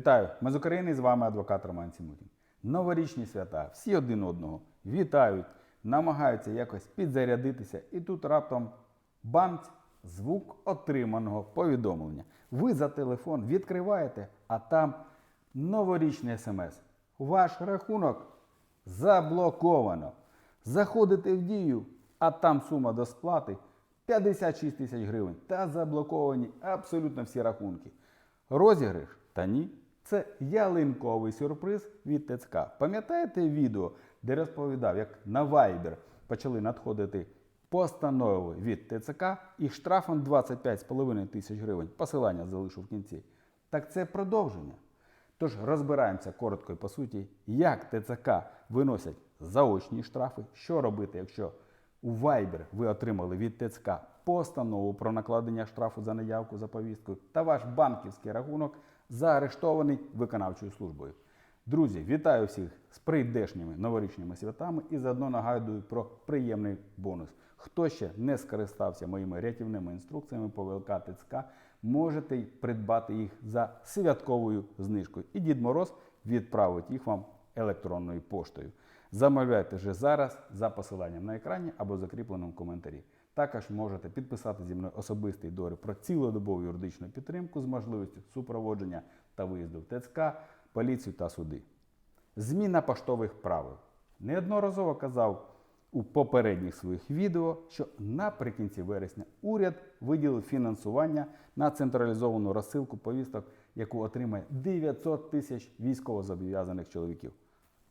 Вітаю! Ми з України і з вами адвокат Роман Сімутін. Новорічні свята, всі один одного вітають, намагаються якось підзарядитися, і тут раптом бамць, звук отриманого повідомлення. Ви за телефон відкриваєте, а там новорічний смс. Ваш рахунок заблоковано. Заходите в дію, а там сума до сплати 56 тисяч гривень та заблоковані абсолютно всі рахунки. Розіграш? Та ні. Це ялинковий сюрприз від ТЦК. Пам'ятаєте відео, де розповідав, як на Viber почали надходити постанови від ТЦК і штрафом 25,5 тисяч гривень. Посилання залишу в кінці. Так це продовження. Тож розбираємося коротко і по суті, як ТЦК виносять заочні штрафи, що робити, якщо у Viber ви отримали від ТЦК постанову про накладення штрафу за неявку за повісткою та ваш банківський рахунок заарештований виконавчою службою. Друзі, вітаю всіх з прийдешніми новорічними святами і заодно нагадую про приємний бонус. Хто ще не скористався моїми рятівними інструкціями по ВЛК ТЦК, можете придбати їх за святковою знижкою. І Дід Мороз відправить їх вам електронною поштою. Замовляйте вже зараз за посиланням на екрані або закріпленому коментарі. Також можете підписати зі мною особистий договір про цілодобову юридичну підтримку з можливістю супроводження та виїзду в ТЦК, поліцію та суди. Зміна поштових правил. Неодноразово казав у попередніх своїх відео, що наприкінці вересня уряд виділив фінансування на централізовану розсилку повісток, яку отримає 900 тисяч військовозобов'язаних чоловіків.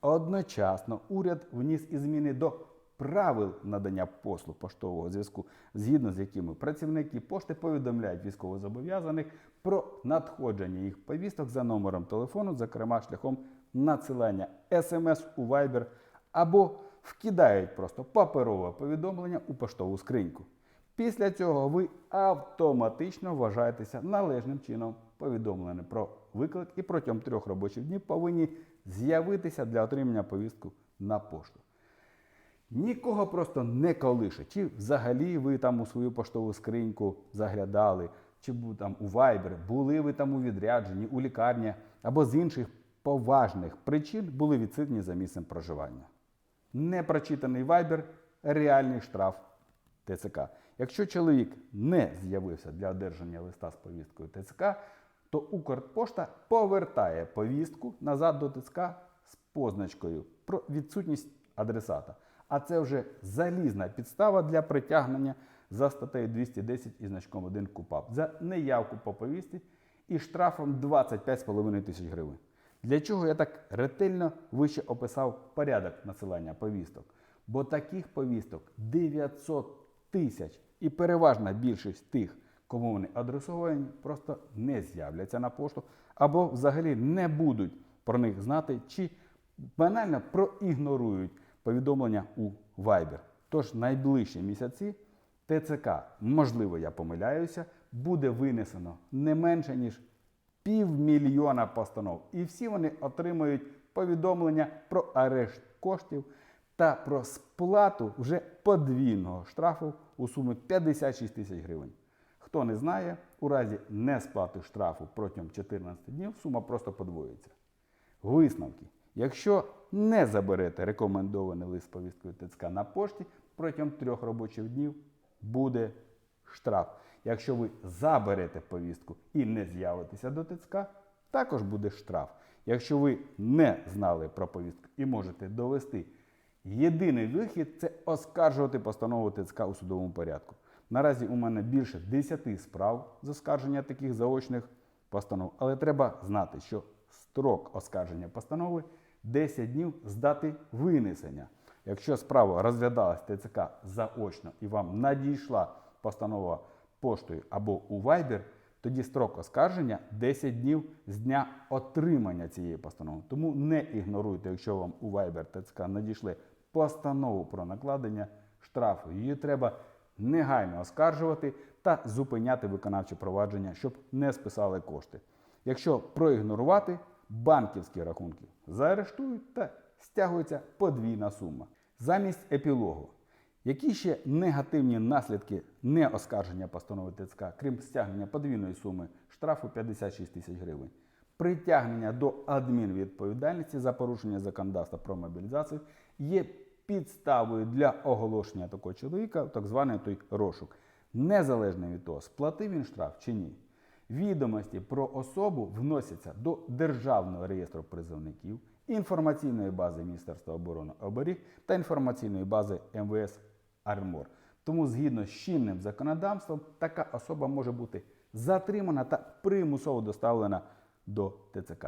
Одночасно уряд вніс і зміни до правил надання послуг поштового зв'язку, згідно з якими працівники пошти повідомляють військовозобов'язаних про надходження їх повісток за номером телефону, зокрема шляхом надсилання смс у Viber або вкидають просто паперове повідомлення у поштову скриньку. Після цього ви автоматично вважаєтеся належним чином повідомленим про виклик і протягом трьох робочих днів повинні з'явитися для отримання повістку на пошту. Нікого просто не колише. Чи взагалі ви там у свою поштову скриньку заглядали, чи там у Viber, були ви там у відрядженні, у лікарні або з інших поважних причин були відсутні за місцем проживання. Непрочитаний Viber – реальний штраф ТЦК. Якщо чоловік не з'явився для одержання листа з повісткою ТЦК, то Укрпошта повертає повістку назад до ТЦК з позначкою про відсутність адресата. А це вже залізна підстава для притягнення за статтею 210 і значком 1 КУПАП за неявку по повісті і штрафом 25,5 тисяч гривень. Для чого я так ретельно вище описав порядок насилання повісток? Бо таких повісток 900 тисяч і переважна більшість тих, кому вони адресовані, просто не з'являться на пошту або взагалі не будуть про них знати чи банально проігнорують повідомлення у Viber. Тож найближчі місяці ТЦК, можливо, я помиляюся, буде винесено не менше ніж півмільйона постанов. І всі вони отримують повідомлення про арешт коштів та про сплату вже подвійного штрафу у сумі 56 тисяч гривень. Хто не знає, у разі несплати штрафу протягом 14 днів сума просто подвоїться. Висновки. Якщо не заберете рекомендований лист повісткою ТЦК на пошті протягом трьох робочих днів буде штраф. Якщо ви заберете повістку і не з'явитеся до ТЦК, також буде штраф. Якщо ви не знали про повістку і можете довести, єдиний вихід це оскаржувати постанову ТЦК у судовому порядку. Наразі у мене більше 10 справ з оскарження таких заочних постанов, але треба знати, що строк оскарження постанови 10 днів з дати винесення. Якщо справа розглядалась ТЦК заочно і вам надійшла постанова поштою або у Viber, тоді строк оскарження 10 днів з дня отримання цієї постанови. Тому не ігноруйте, якщо вам у Viber ТЦК надійшли постанову про накладення штрафу. Її треба негайно оскаржувати та зупиняти виконавче провадження, щоб не списали кошти. Якщо проігнорувати, банківські рахунки заарештують та стягується подвійна сума. Замість епілогу. Які ще негативні наслідки неоскарження постанови ТЦК, крім стягнення подвійної суми штрафу 56 тисяч гривень? притягнення до адмінвідповідальності за порушення законодавства про мобілізацію є підставою для оголошення такого чоловіка так званий той розшук, незалежно від того, сплатив він штраф чи ні. Відомості про особу вносяться до Державного реєстру призовників, інформаційної бази Міністерства оборони оберіг та інформаційної бази МВС Армор. Тому, згідно з чинним законодавством, така особа може бути затримана та примусово доставлена до ТЦК.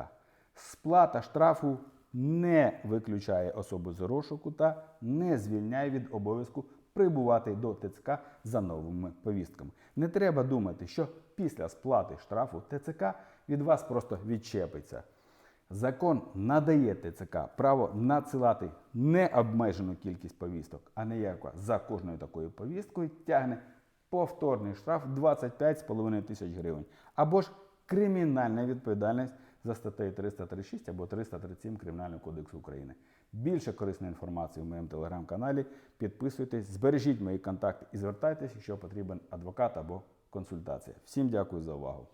Сплата штрафу не виключає особу з розшуку та не звільняє від обов'язку прибувати до ТЦК за новими повістками. Не треба думати, що після сплати штрафу ТЦК від вас просто відчепиться. Закон надає ТЦК право надсилати необмежену кількість повісток, а не яка за кожною такою повісткою тягне повторний штраф 25,5 тисяч гривень. Або ж кримінальна відповідальність за статтею 336 або 337 Кримінального кодексу України. Більше корисної інформації в моєму телеграм-каналі. Підписуйтесь, збережіть мої контакти і звертайтеся, якщо потрібен адвокат або консультація. Всім дякую за увагу.